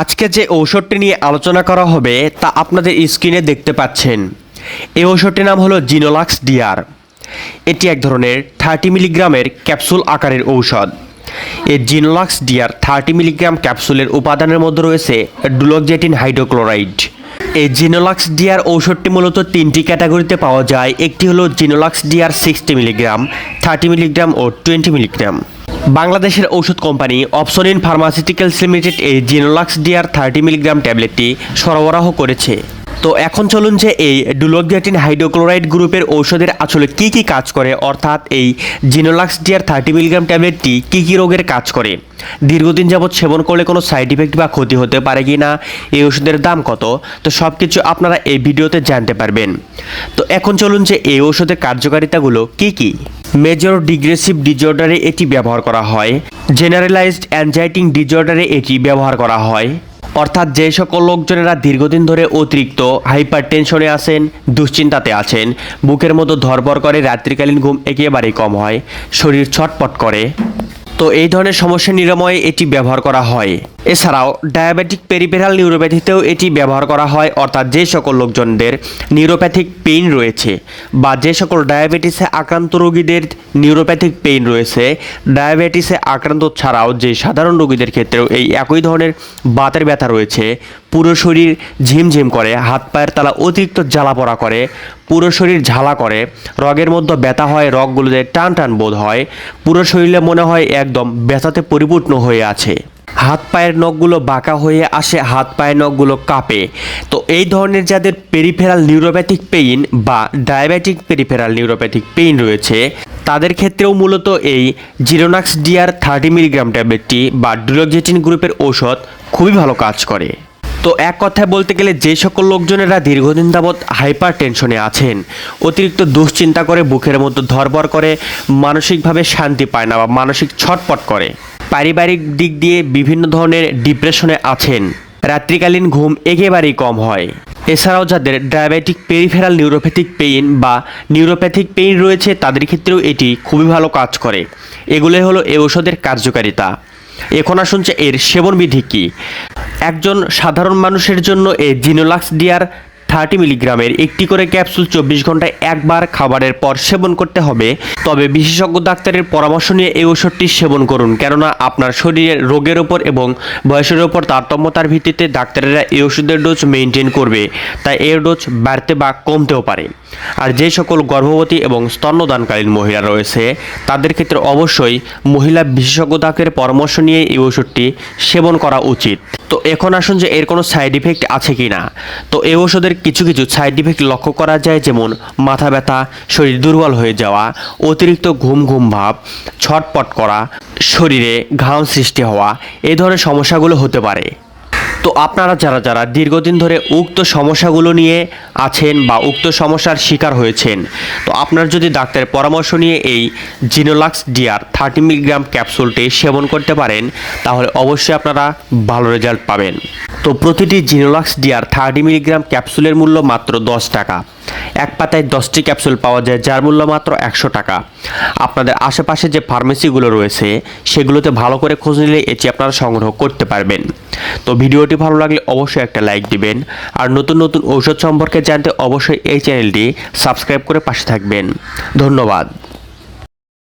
আজকে যে ঔষধটি নিয়ে আলোচনা করা হবে, তা আপনাদের স্ক্রিনে দেখতে পাচ্ছেন। এই ঔষধটির নাম হলো জিনোলাক্স ডিআর। এটি এক ধরনের থার্টি মিলিগ্রামের ক্যাপসুল আকারের ঔষধ। এই জিনোলাক্স ডিআর থার্টি মিলিগ্রাম ক্যাপসুলের উপাদানের মধ্যে রয়েছে ডুলোকজেটিন হাইড্রোক্লোরাইড। এই জিনোলাক্স ডিআর ঔষধটি মূলত তিনটি ক্যাটাগরিতে পাওয়া যায়। একটি হলো জিনোলাক্স DR sixty milligram, thirty milligram ও টোয়েন্টি মিলিগ্রাম। বাংলাদেশের ঔষধ কোম্পানি অপসোনিন ফার্মাসিউটিক্যালস লিমিটেড এই জিনোলাক্স ডিআর থার্টি মিলিগ্রাম ট্যাবলেটটি সরবরাহ করেছে। তো এখন চলুন যে এই ডুলোকজেটিন হাইড্রোক্লোরাইড গ্রুপের ঔষধের আসলে কি কি কাজ করে, অর্থাৎ এই জিনোলাক্স ডিয়ার থার্টি মিলিগ্রাম ট্যাবলেটটি কি কি রোগের কাজ করে? দীর্ঘদিন যাবৎ সেবন করলে কোনো সাইড ইফেক্ট বা ক্ষতি হতে পারে কি না, এই ওষুধের দাম কত? তো সব কিছু আপনারা এই ভিডিওতে জানতে পারবেন। তো এখন চলুন যে এই ওষুধের কার্যকারিতাগুলো কি কি? মেজর ডিগ্রেসিভ ডিজঅর্ডারে এটি ব্যবহার করা হয় জেনারেলাইজড অ্যানজাইটিং ডিজঅর্ডারে এটি ব্যবহার করা হয় অর্থাৎ যে সকল লোকজনেরা দীর্ঘদিন ধরে অতিরিক্ত হাইপার টেনশনে আছেন, দুশ্চিন্তাতে আছেন, বুকের মতো ধরপর করে রাত্রিকালীন ঘুম একেবারেই কম হয়, শরীর ছটপট করে। তো এই ধরনের সমস্যা নিরাময়ে এটি ব্যবহার করা হয়। এছাড়াও ডায়াবেটিক পেরিপেরাল নিউরোপ্যাথিতেও এটি ব্যবহার করা হয়, অর্থাৎ যে সকল লোকজনদের নিউরোপ্যাথিক পেইন রয়েছে বা যে সকল ডায়াবেটিসে আক্রান্ত রোগীদের নিউরোপ্যাথিক পেইন রয়েছে, ডায়াবেটিসে আক্রান্ত ছাড়াও যে সাধারণ রোগীদের ক্ষেত্রেও এই একই ধরনের বাতের ব্যথা রয়েছে, পুরো শরীর ঝিমঝিম করে, হাত পায়ের তালা অতিরিক্ত জ্বালা পড়া করে, পুরো শরীর ঝালা করে, রগের মধ্যে ব্যথা হয়, রগগুলোতে টান টান বোধ হয়, পুরো শরীরে মনে হয় একদম ব্যথাতে পরিপূর্ণ হয়ে আছে। হাত পায়ের নখগুলো বাঁকা হয়ে আসে, হাত পায়ের নখগুলো কাঁপে। তো এই ধরনের যাদের পেরিফেরাল নিউরোপ্যাথিক পেইন বা ডায়াবেটিক পেরিফেরাল নিউরোপ্যাথিক পেইন রয়েছে, তাদের ক্ষেত্রেও মূলত এই জিরোনাক্স ডিআর থার্টি মিলিগ্রাম ট্যাবলেটটি বা ডুলোকজেটিন গ্রুপের ঔষধ খুবই ভালো কাজ করে। তো এক কথায় বলতে গেলে যে সকল লোকজনেরা দীর্ঘদিন যাবৎ হাইপার টেনশনে আছেন, অতিরিক্ত দুশ্চিন্তা করে বুকের মধ্যে ধরপর করে, মানসিকভাবে শান্তি পায় না বা মানসিক ছটপট করে। পারিবারিক দিক দিয়ে বিভিন্ন ধরনের ডিপ্রেশনে আছেন। রাত্রিকালীন ঘুম একেবারেই কম হয়। এছাড়াও যাদের ডায়াবেটিক পেরিফেরাল নিউরোপ্যাথিক পেইন বা নিউরোপ্যাথিক পেইন রয়েছে, তাদের ক্ষেত্রেও এটি খুবই ভালো কাজ করে। এগুলোই হলো এই ঔষধের কার্যকারিতা। এখন আসুন এর সেবনবিধি কী। একজন সাধারণ মানুষের জন্য এই জিনোলাক্স ডিয়ার থার্টি মিলিগ্রামের একটি করে ক্যাপসুল চব্বিশ ঘন্টায় একবার খাবারের পর সেবন করতে হবে। তবে বিশেষজ্ঞ ডাক্তারের পরামর্শ নিয়ে এই ওষুধটি সেবন করুন, কেননা আপনার শরীরের রোগের ওপর এবং বয়সের ওপর তারতম্যতার ভিত্তিতে ডাক্তারেরা এই ওষুধের ডোজ মেনটেন করবে, তাই এর ডোজ বাড়তে বা কমতেও পারে। আর যে সকল গর্ভবতী এবং স্তন্যদানকালীন মহিলা রয়েছে, তাদের ক্ষেত্রে অবশ্যই মহিলা বিশেষজ্ঞ ডাক্তারের পরামর্শ নিয়ে এই ওষুধটি সেবন করা উচিত। তো এখন আসুন যে এর কোনো সাইড ইফেক্ট আছে কি না তো এই ওষুধের কিছু কিছু সাইড ইফেক্ট লক্ষ্য করা যায়, যেমন মাথা ব্যথা, শরীর দুর্বল হয়ে যাওয়া, অতিরিক্ত ঘুম ঘুম ভাব, ছটপট করা, শরীরে ঘাম সৃষ্টি হওয়া এই ধরনের সমস্যাগুলো হতে পারে। তো আপনারা যারা যারা দীর্ঘদিন ধরে উক্ত সমস্যাগুলো নিয়ে আছেন বা উক্ত সমস্যার শিকার হয়েছেন, তো আপনার যদি ডাক্তারের পরামর্শ নিয়ে এই জিনোলাক্স ডিয়ার থার্টি মিলিগ্রাম ক্যাপসুলটি সেবন করতে পারেন, তাহলে অবশ্যই আপনারা ভালো রেজাল্ট পাবেন। তো প্রতিটি জিনোলাক্স ডিয়ার থার্টি মিলিগ্রাম ক্যাপসুলের মূল্য মাত্র দশ টাকা। এক পাতায় দশটি ক্যাপসুল পাওয়া যায়, যার মূল্য মাত্র একশো টাকা। আপনাদের আশেপাশে যে ফার্মেসিগুলো রয়েছে, সেগুলোতে ভালো করে খোঁজ নিলে এটি আপনারা সংগ্রহ করতে পারবেন। তো ভিডিওটি ভালো লাগলে অবশ্যই একটা লাইক দিবেন, আর নতুন নতুন ঔষধ সম্পর্কে জানতে অবশ্যই এই চ্যানেলটি সাবস্ক্রাইব করে পাশে থাকবেন। ধন্যবাদ।